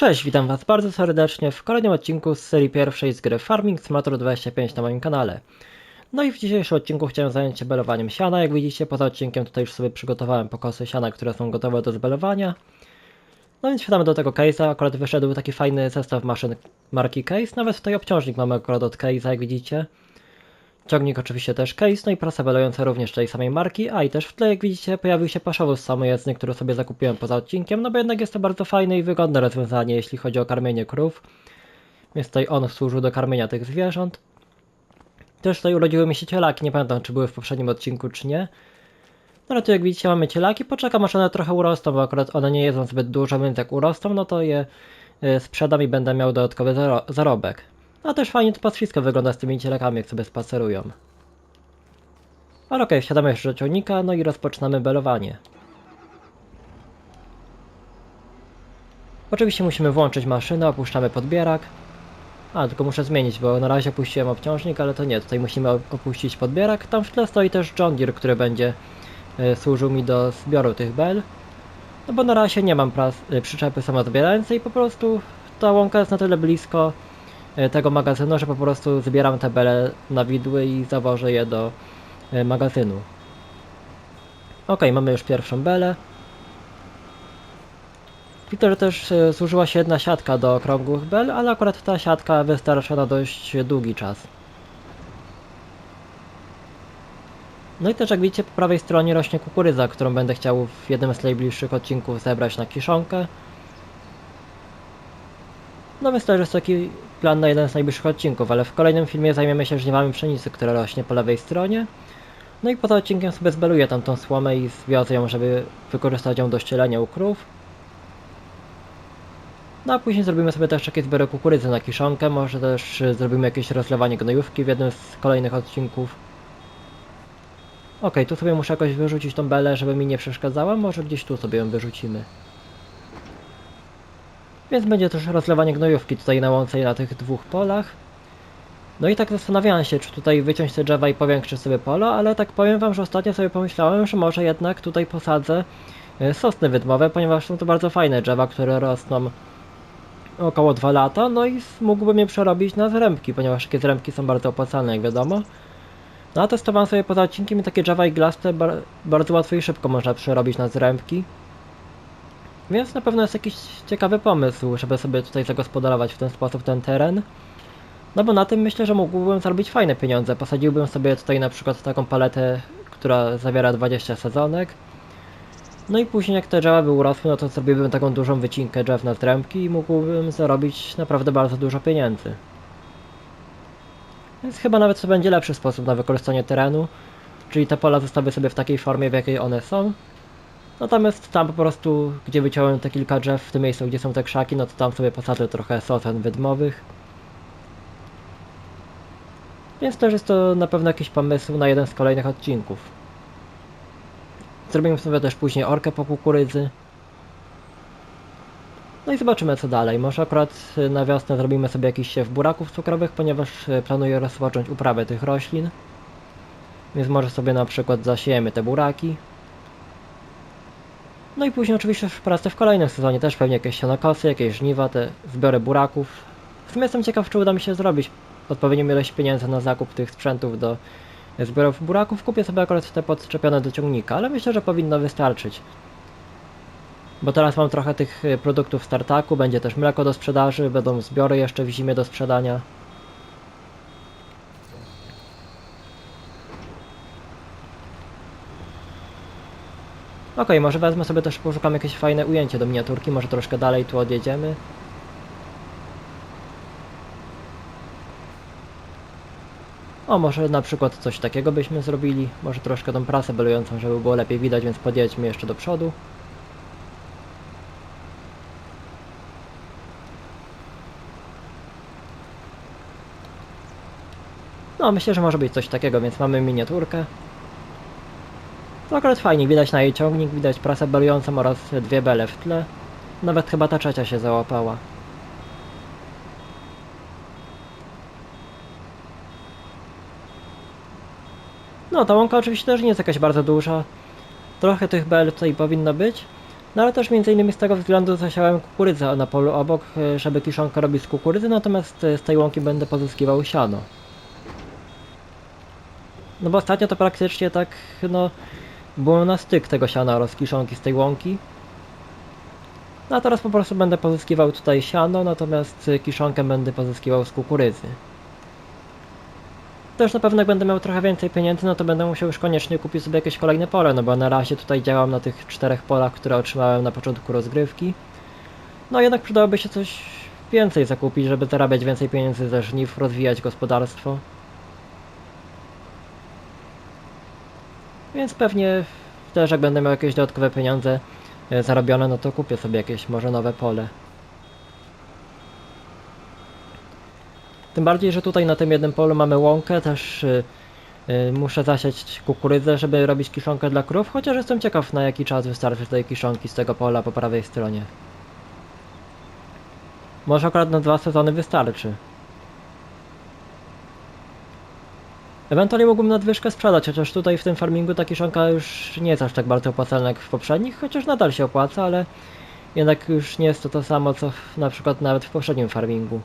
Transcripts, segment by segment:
Cześć, witam Was bardzo serdecznie w kolejnym odcinku z serii pierwszej z gry Farming Simulator 25 na moim kanale. No i w dzisiejszym odcinku chciałem zająć się belowaniem siana. Jak widzicie, poza odcinkiem tutaj już sobie przygotowałem pokosy siana, które są gotowe do zbelowania. No więc wsiadamy do tego case'a. Akurat wyszedł taki fajny zestaw maszyn marki Case. Nawet tutaj obciążnik mamy akurat od Case'a, jak widzicie. Ciągnik oczywiście też Case, no i prasa belująca również tej samej marki, a i też w tle jak widzicie pojawił się paszowóz samojezdny, który sobie zakupiłem poza odcinkiem, no bo jednak jest to bardzo fajne i wygodne rozwiązanie, jeśli chodzi o karmienie krów. Więc tutaj on służył do karmienia tych zwierząt. Też tutaj urodziły mi się cielaki, nie pamiętam czy były w poprzednim odcinku czy nie. No ale tu jak widzicie mamy cielaki, poczekam aż one trochę urosną, bo akurat one nie jedzą zbyt dużo, więc jak urosną, no to je y, sprzedam i będę miał dodatkowy zaro zarobek. No też fajnie to pastwisko wygląda z tymi cielakami, jak sobie spacerują. Ale okej, wsiadamy jeszcze do ciągnika, no i rozpoczynamy belowanie. Oczywiście musimy włączyć maszynę, opuszczamy podbierak. A, tylko muszę zmienić, bo na razie opuściłem obciążnik, ale to nie, tutaj musimy opuścić podbierak. Tam w tle stoi też John Deere, który będzie y, służył mi do zbioru tych bel. No bo na razie nie mam pras, y, przyczepy samozbierającej po prostu ta łąka jest na tyle blisko tego magazynu, że po prostu zbieram te bele na widły i zawożę je do y, magazynu. Ok, mamy już pierwszą belę. Widzę, że też służyła się jedna siatka do okrągłych bel, ale akurat ta siatka wystarcza na dość długi czas. No i też jak widzicie po prawej stronie rośnie kukurydza, którą będę chciał w jednym z najbliższych odcinków zebrać na kiszonkę. No więc to jest taki plan na jeden z najbliższych odcinków, ale w kolejnym filmie zajmiemy się żniwami pszenicy, która rośnie po lewej stronie. No i poza odcinkiem sobie zbeluję tam tą słomę i zwiozę ją, żeby wykorzystać ją do ścielenia u krów. No a później zrobimy sobie też takie zbiory kukurydzy na kiszonkę, może też zrobimy jakieś rozlewanie gnojówki w jednym z kolejnych odcinków. Okej, tu sobie muszę jakoś wyrzucić tą belę, żeby mi nie przeszkadzała, może gdzieś tu sobie ją wyrzucimy. Więc będzie też rozlewanie gnojówki tutaj na łące i na tych dwóch polach. No i tak zastanawiałem się, czy tutaj wyciąć te drzewa i powiększyć sobie polo, ale tak powiem wam, że ostatnio sobie pomyślałem, że może jednak tutaj posadzę y, sosny wydmowe, ponieważ są to bardzo fajne drzewa, które rosną około 2 lata, no i mógłbym je przerobić na zrębki, ponieważ takie zrębki są bardzo opłacalne, jak wiadomo. No a testowałem sobie poza odcinkiem i takie drzewa iglaste bar bardzo łatwo i szybko można przerobić na zrębki. Więc na pewno jest jakiś ciekawy pomysł, żeby sobie tutaj zagospodarować w ten sposób ten teren. No bo na tym myślę, że mógłbym zarobić fajne pieniądze. Posadziłbym sobie tutaj na przykład taką paletę, która zawiera 20 sezonek. No i później jak te drzewa by urosły, no to zrobiłbym taką dużą wycinkę drzew na zrębki i mógłbym zarobić naprawdę bardzo dużo pieniędzy. Więc chyba nawet to będzie lepszy sposób na wykorzystanie terenu, czyli te pola zostawię sobie w takiej formie, w jakiej one są. Natomiast tam po prostu, gdzie wyciąłem te kilka drzew, w tym miejscu, gdzie są te krzaki, no to tam sobie posadzę trochę sosen wydmowych. Więc też jest to na pewno jakiś pomysł na jeden z kolejnych odcinków. Zrobimy sobie też później orkę po kukurydzy. No i zobaczymy co dalej. Może akurat na wiosnę zrobimy sobie jakiś siew buraków cukrowych, ponieważ y, planuję rozpocząć uprawę tych roślin. Więc może sobie na przykład zasiejemy te buraki. No i później oczywiście w pracę w kolejnym sezonie też pewnie jakieś sianokosy, jakieś żniwa, te zbiory buraków. W sumie jestem ciekaw, czy uda mi się zrobić odpowiednią ilość pieniędzy na zakup tych sprzętów do zbiorów buraków. Kupię sobie akurat te podczepione do ciągnika, ale myślę, że powinno wystarczyć. Bo teraz mam trochę tych y, produktów w startaku, będzie też mleko do sprzedaży, będą zbiory jeszcze w zimie do sprzedania. Okej, może wezmę sobie też, poszukam jakieś fajne ujęcie do miniaturki, może troszkę dalej tu odjedziemy. O, może na przykład coś takiego byśmy zrobili. Może troszkę tą prasę belującą, żeby było lepiej widać, więc podjedźmy jeszcze do przodu. No, myślę, że może być coś takiego, więc mamy miniaturkę. To akurat fajnie, widać na jej ciągnik, widać prasę belującą oraz dwie bele w tle. Nawet chyba ta trzecia się załapała. No, ta łąka oczywiście też nie jest jakaś bardzo duża. Trochę tych bel tutaj powinno być. No ale też między innymi z tego względu zasiałem kukurydzę na polu obok, e, żeby kiszonka robić z kukurydzy, natomiast e, z tej łąki będę pozyskiwał siano. No bo ostatnio to praktycznie tak, no, było na styk tego siana oraz kiszonki z tej łąki. No a teraz po prostu będę pozyskiwał tutaj siano, natomiast kiszonkę będę pozyskiwał z kukurydzy. Też na pewno jak będę miał trochę więcej pieniędzy, no to będę musiał już koniecznie kupić sobie jakieś kolejne pole, no bo na razie tutaj działam na tych czterech polach, które otrzymałem na początku rozgrywki. No jednak przydałoby się coś więcej zakupić, żeby zarabiać więcej pieniędzy ze żniw, rozwijać gospodarstwo. Więc pewnie też jak będę miał jakieś dodatkowe pieniądze e, zarobione, no to kupię sobie jakieś może nowe pole. Tym bardziej, że tutaj na tym jednym polu mamy łąkę, też y, y, muszę zasiać kukurydzę, żeby robić kiszonkę dla krów, chociaż jestem ciekaw na jaki czas wystarczy tej kiszonki z tego pola po prawej stronie. Może akurat na dwa sezony wystarczy. Ewentualnie mógłbym nadwyżkę sprzedać, chociaż tutaj w tym farmingu ta kiszonka już nie jest aż tak bardzo opłacalna jak w poprzednich, chociaż nadal się opłaca, ale jednak już nie jest to to samo co na przykład nawet w poprzednim farmingu.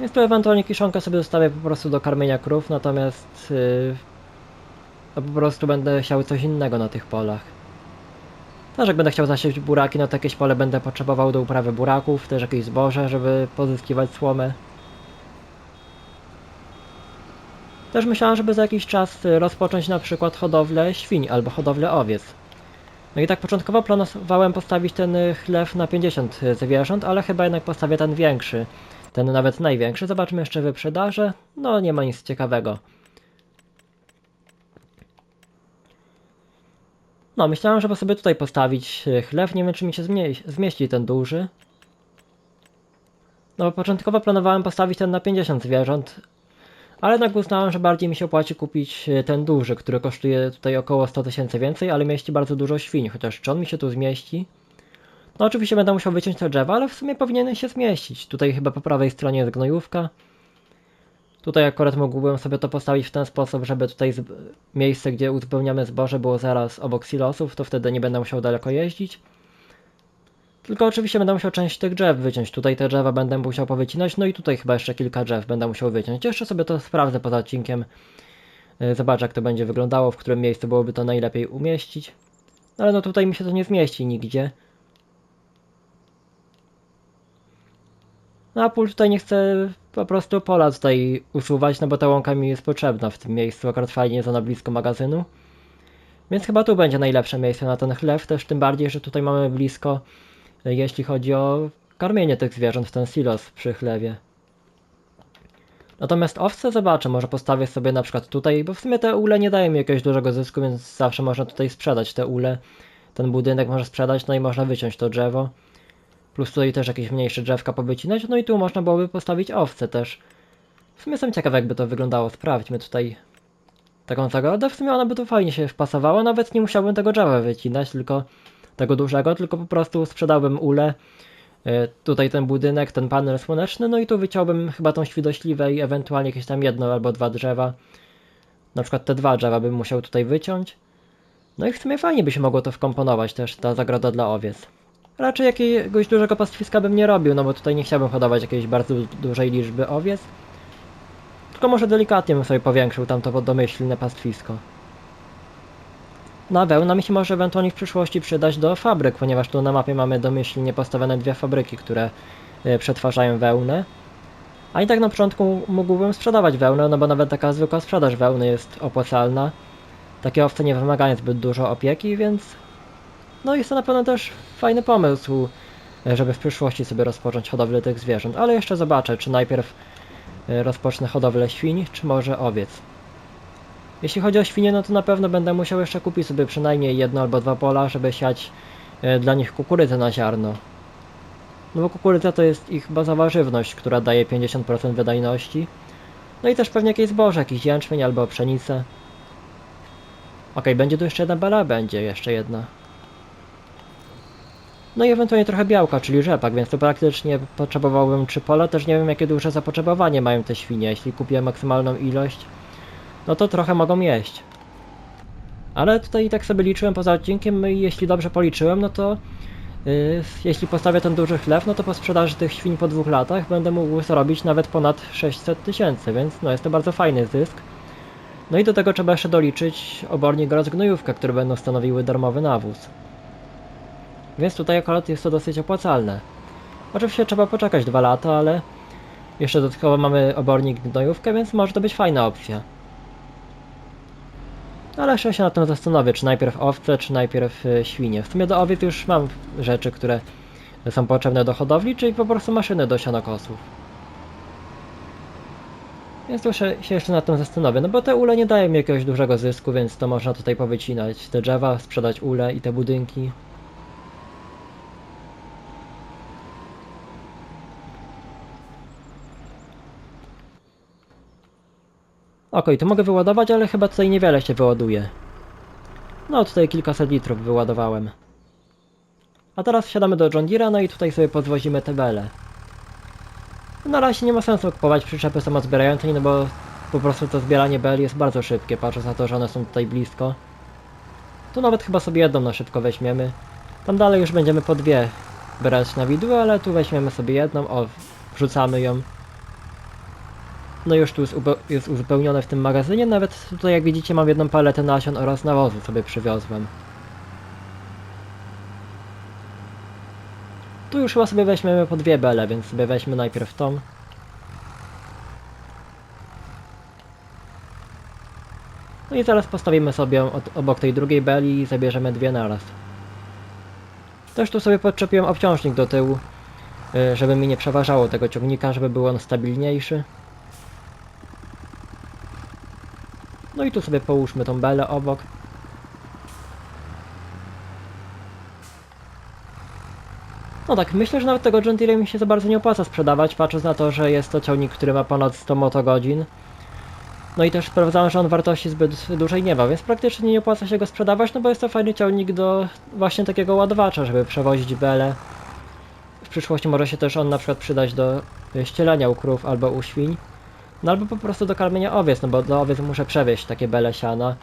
Więc tu ewentualnie kiszonkę sobie zostawię po prostu do karmienia krów, natomiast yy, no po prostu będę chciał coś innego na tych polach. Też jak będę chciał zasiać buraki, no to jakieś pole będę potrzebował do uprawy buraków, też jakieś zboże, żeby pozyskiwać słomę. Też myślałem, żeby za jakiś czas y, rozpocząć na przykład hodowlę świń albo hodowlę owiec. No i tak początkowo planowałem postawić ten y, chlew na 50 zwierząt, ale chyba jednak postawię ten większy ten nawet największy. Zobaczmy jeszcze wyprzedaże. No nie ma nic ciekawego. No, myślałem, żeby sobie tutaj postawić chlew. Nie wiem, czy mi się zmie- zmieści ten duży. No, bo początkowo planowałem postawić ten na 50 zwierząt, ale jednak uznałem, że bardziej mi się opłaci kupić e, ten duży, który kosztuje tutaj około 100 tysięcy więcej, ale mieści bardzo dużo świń, chociaż czy on mi się tu zmieści? No oczywiście będę musiał wyciąć te drzewa, ale w sumie powinien się zmieścić. Tutaj chyba po prawej stronie jest gnojówka. Tutaj akurat mógłbym sobie to postawić w ten sposób, żeby tutaj miejsce, gdzie uzupełniamy zboże było zaraz obok silosów, to wtedy nie będę musiał daleko jeździć. Tylko oczywiście będę musiał część tych drzew wyciąć. Tutaj te drzewa będę musiał powycinać, no i tutaj chyba jeszcze kilka drzew będę musiał wyciąć. Jeszcze sobie to sprawdzę poza odcinkiem. Y, zobaczę jak to będzie wyglądało, w którym miejscu byłoby to najlepiej umieścić. No ale no tutaj mi się to nie zmieści nigdzie. No a pól tutaj nie chcę po prostu pola tutaj usuwać, no bo ta łąka mi jest potrzebna w tym miejscu, akurat fajnie jest ona blisko magazynu. Więc chyba tu będzie najlepsze miejsce na ten chlew, też tym bardziej, że tutaj mamy blisko, jeśli chodzi o karmienie tych zwierząt w ten silos przy chlewie. Natomiast owce zobaczę, może postawię sobie na przykład tutaj, bo w sumie te ule nie dają mi jakiegoś dużego zysku, więc zawsze można tutaj sprzedać te ule. Ten budynek można sprzedać, no i można wyciąć to drzewo. Plus tutaj też jakieś mniejsze drzewka powycinać. No i tu można byłoby postawić owce też. W sumie jestem ciekaw jakby to wyglądało. Sprawdźmy tutaj taką zagrodę. W sumie ona by tu fajnie się wpasowała. Nawet nie musiałbym tego drzewa wycinać, tylko tego dużego, tylko po prostu sprzedałbym ule. E, tutaj ten budynek, ten panel słoneczny, no i tu wyciąłbym chyba tą świdośliwę i ewentualnie jakieś tam jedno albo dwa drzewa. Na przykład te dwa drzewa bym musiał tutaj wyciąć. No i w sumie fajnie by się mogło to wkomponować też, ta zagroda dla owiec. Raczej jakiegoś dużego pastwiska bym nie robił, no bo tutaj nie chciałbym hodować jakiejś bardzo dużej liczby owiec. Tylko może delikatnie bym sobie powiększył tamto domyślne pastwisko. Na wełna mi się może ewentualnie w przyszłości przydać do fabryk, ponieważ tu na mapie mamy domyślnie postawione dwie fabryki, które e, przetwarzają wełnę. A i tak na początku mógłbym sprzedawać wełnę, no bo nawet taka zwykła sprzedaż wełny jest opłacalna. Takie owce nie wymagają zbyt dużo opieki, więc no jest to na pewno też fajny pomysł, żeby w przyszłości sobie rozpocząć hodowlę tych zwierząt, ale jeszcze zobaczę, czy najpierw e, rozpocznę hodowlę świń, czy może owiec. Jeśli chodzi o świnie, no to na pewno będę musiał jeszcze kupić sobie przynajmniej jedno albo dwa pola, żeby siać e, dla nich kukurydzę na ziarno. No bo kukurydza to jest ich bazowa żywność, która daje 50% wydajności. No i też pewnie jakieś zboże, jakiś jęczmień albo pszenicę. Ok, będzie tu jeszcze jedna bela? Będzie jeszcze jedna. No i ewentualnie trochę białka, czyli rzepak, więc to praktycznie potrzebowałbym 3 pola. Też nie wiem jakie duże zapotrzebowanie mają te świnie. Jeśli kupię maksymalną ilość, no to trochę mogą jeść. Ale tutaj tak sobie liczyłem poza odcinkiem i jeśli dobrze policzyłem, no to yy, jeśli postawię ten duży chleb, no to po sprzedaży tych świń po dwóch latach będę mógł zarobić nawet ponad 600 tysięcy, więc no jest to bardzo fajny zysk. No i do tego trzeba jeszcze doliczyć obornik oraz gnojówkę, które będą stanowiły darmowy nawóz. Więc tutaj akurat jest to dosyć opłacalne. Oczywiście trzeba poczekać dwa lata, ale jeszcze dodatkowo mamy obornik gnojówkę, więc może to być fajna opcja. Ale jeszcze się nad tym zastanowię, czy najpierw owce, czy najpierw y, świnie. W sumie do owiec już mam rzeczy, które są potrzebne do hodowli, czyli po prostu maszyny do sianokosów. Więc tu się jeszcze nad tym zastanowię, no bo te ule nie dają mi jakiegoś dużego zysku, więc to można tutaj powycinać te drzewa, sprzedać ule i te budynki. Okej, to mogę wyładować, ale chyba tutaj niewiele się wyładuje. No, tutaj kilkaset litrów wyładowałem. A teraz wsiadamy do John Deere'a, no i tutaj sobie podwozimy te bele. Na razie nie ma sensu kupować przyczepy samozbierającej, no bo po prostu to zbieranie bel jest bardzo szybkie, patrząc na to, że one są tutaj blisko. Tu nawet chyba sobie jedną na szybko weźmiemy. Tam dalej już będziemy po dwie brać na widły, ale tu weźmiemy sobie jedną, o, wrzucamy ją. No już tu jest, uzupełnione w tym magazynie, nawet tutaj jak widzicie mam jedną paletę nasion oraz nawozu sobie przywiozłem. Tu już chyba sobie weźmiemy po dwie bele, więc sobie weźmy najpierw tą. No i zaraz postawimy sobie od, obok tej drugiej beli i zabierzemy dwie naraz. Też tu sobie podczepiłem obciążnik do tyłu, y, żeby mi nie przeważało tego ciągnika, żeby był on stabilniejszy. No i tu sobie połóżmy tą belę obok. No tak, myślę, że nawet tego Deere mi się za bardzo nie opłaca sprzedawać, patrząc na to, że jest to ciągnik, który ma ponad 100 motogodzin. No i też sprawdzałem, że on wartości zbyt dużej nie ma, więc praktycznie nie opłaca się go sprzedawać, no bo jest to fajny ciągnik do właśnie takiego ładowacza, żeby przewozić bele. W przyszłości może się też on na przykład przydać do ścielenia u krów albo u świń. No albo po prostu do karmienia owiec, no bo dla owiec muszę przewieźć takie bele siana.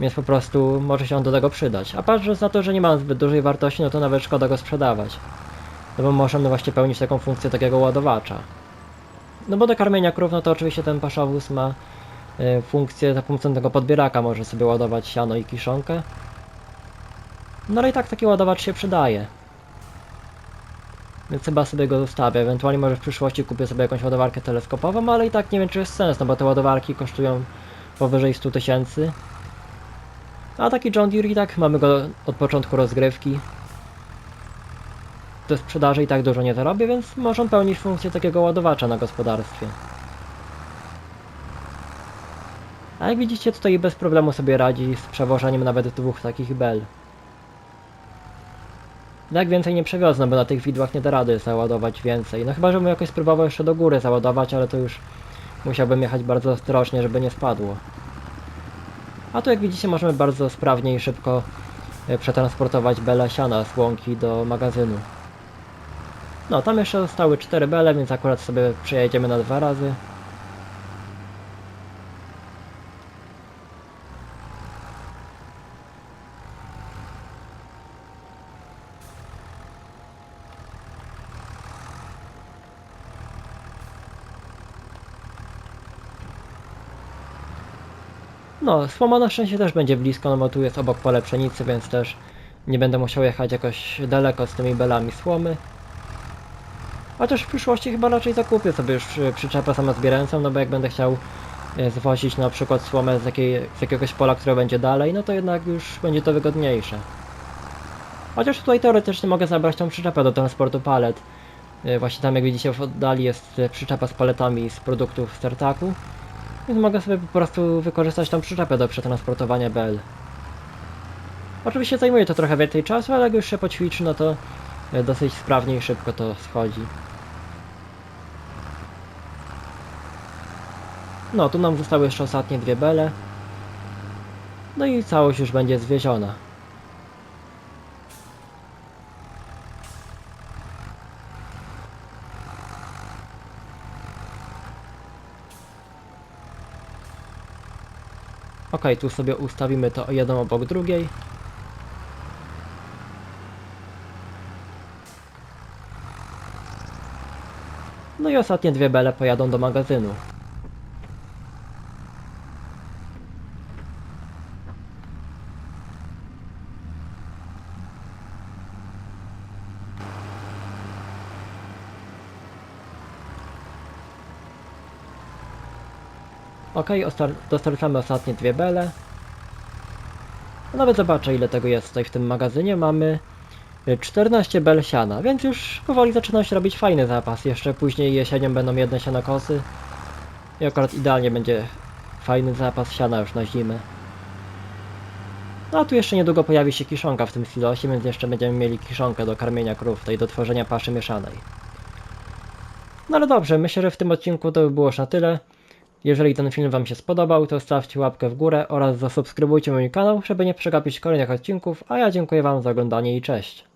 Więc po prostu może się on do tego przydać. A patrząc na to, że nie ma zbyt dużej wartości, no to nawet szkoda go sprzedawać. No bo możemy właśnie pełnić taką funkcję takiego ładowacza. No bo do karmienia krów, no to oczywiście ten paszowóz ma y, funkcję za pomocą tego podbieraka może sobie ładować siano i kiszonkę. No ale i tak taki ładowacz się przydaje. Więc chyba sobie go zostawię. Ewentualnie może w przyszłości kupię sobie jakąś ładowarkę teleskopową, ale i tak nie wiem czy jest sens, no bo te ładowarki kosztują powyżej 100 tysięcy. A taki John Deere i tak mamy go od początku rozgrywki. Do sprzedaży i tak dużo nie zarobię, więc może on pełnić funkcję takiego ładowacza na gospodarstwie. A jak widzicie tutaj bez problemu sobie radzi z przewożeniem nawet dwóch takich bel. No jak więcej nie przewiozę, bo na tych widłach nie da rady załadować więcej. No chyba, żebym jakoś spróbował jeszcze do góry załadować, ale to już musiałbym jechać bardzo ostrożnie, żeby nie spadło. A tu jak widzicie możemy bardzo sprawnie i szybko e, przetransportować bele siana z łąki do magazynu. No, tam jeszcze zostały 4 bele, więc akurat sobie przejedziemy na dwa razy. No, słoma na szczęście też będzie blisko, no bo tu jest obok pole pszenicy, więc też nie będę musiał jechać jakoś daleko z tymi belami słomy. Chociaż w przyszłości chyba raczej zakupię sobie już przyczepę samozbierającą, no bo jak będę chciał y, zwozić na przykład słomę z, jakiej, z jakiegoś pola, które będzie dalej, no to jednak już będzie to wygodniejsze. Chociaż tutaj teoretycznie mogę zabrać tą przyczepę do transportu palet. Y, Właśnie tam jak widzicie w oddali jest y, przyczepa z paletami z produktów z tartaku. Więc mogę sobie po prostu wykorzystać tą przyczepę do przetransportowania bel. Oczywiście zajmuje to trochę więcej czasu, ale jak już się poćwiczy, no to e, dosyć sprawnie i szybko to schodzi. No, tu nam zostały jeszcze ostatnie dwie bele. No i całość już będzie zwieziona. Ok, tu sobie ustawimy to jedną obok drugiej. No i ostatnie dwie bele pojadą do magazynu. Ok, ostar- dostarczamy ostatnie dwie bele. No Nawet zobaczę ile tego jest tutaj w tym magazynie. Mamy y, 14 bel siana, więc już powoli zaczyna się robić fajny zapas. Jeszcze później jesienią będą jedne sianokosy. I akurat idealnie będzie fajny zapas siana już na zimę. No a tu jeszcze niedługo pojawi się kiszonka w tym silosie, więc jeszcze będziemy mieli kiszonkę do karmienia krów, do tworzenia paszy mieszanej. No ale dobrze, myślę, że w tym odcinku to by było już na tyle. Jeżeli ten film Wam się spodobał, to stawcie łapkę w górę oraz zasubskrybujcie mój kanał, żeby nie przegapić kolejnych odcinków, a ja dziękuję Wam za oglądanie i cześć.